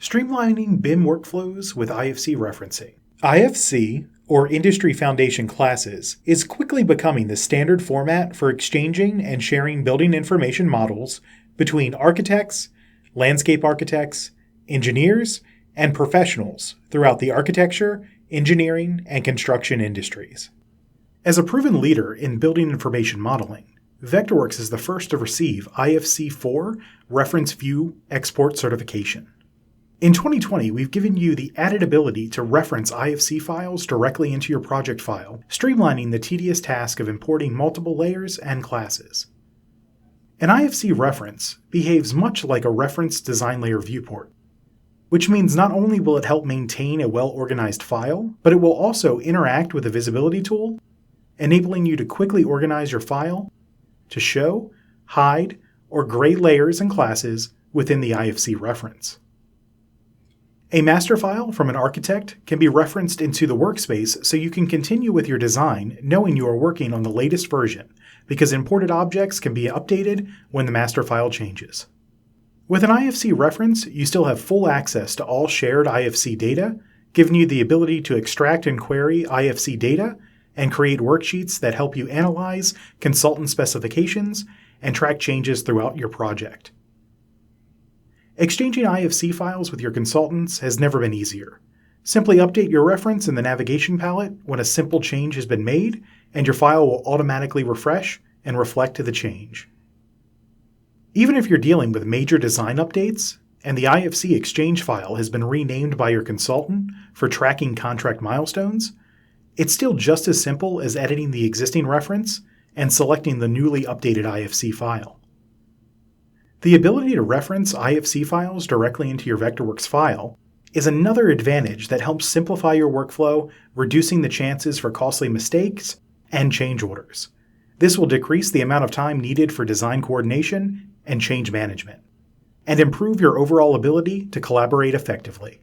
Streamlining BIM workflows with IFC referencing. IFC, or Industry Foundation Classes, is quickly becoming the standard format for exchanging and sharing building information models between architects, landscape architects, engineers, and professionals throughout the architecture, engineering, and construction industries. As a proven leader in building information modeling, Vectorworks is the first to receive IFC 4 Reference View Export certification. In 2020, we've given you the added ability to reference IFC files directly into your project file, streamlining the tedious task of importing multiple layers and classes. An IFC reference behaves much like a reference design layer viewport, which means not only will it help maintain a well organized file, but it will also interact with the visibility tool, enabling you to quickly organize your file to show, hide, or gray layers and classes within the IFC reference. A master file from an architect can be referenced into the workspace so you can continue with your design knowing you are working on the latest version, because imported objects can be updated when the master file changes. With an IFC reference, you still have full access to all shared IFC data, giving you the ability to extract and query IFC data and create worksheets that help you analyze consultant specifications and track changes throughout your project. Exchanging IFC files with your consultants has never been easier. Simply update your reference in the navigation palette when a simple change has been made, and your file will automatically refresh and reflect the change. Even if you're dealing with major design updates, and the IFC exchange file has been renamed by your consultant for tracking contract milestones, it's still just as simple as editing the existing reference and selecting the newly updated IFC file. The ability to reference IFC files directly into your Vectorworks file is another advantage that helps simplify your workflow, reducing the chances for costly mistakes and change orders. This will decrease the amount of time needed for design coordination and change management, and improve your overall ability to collaborate effectively.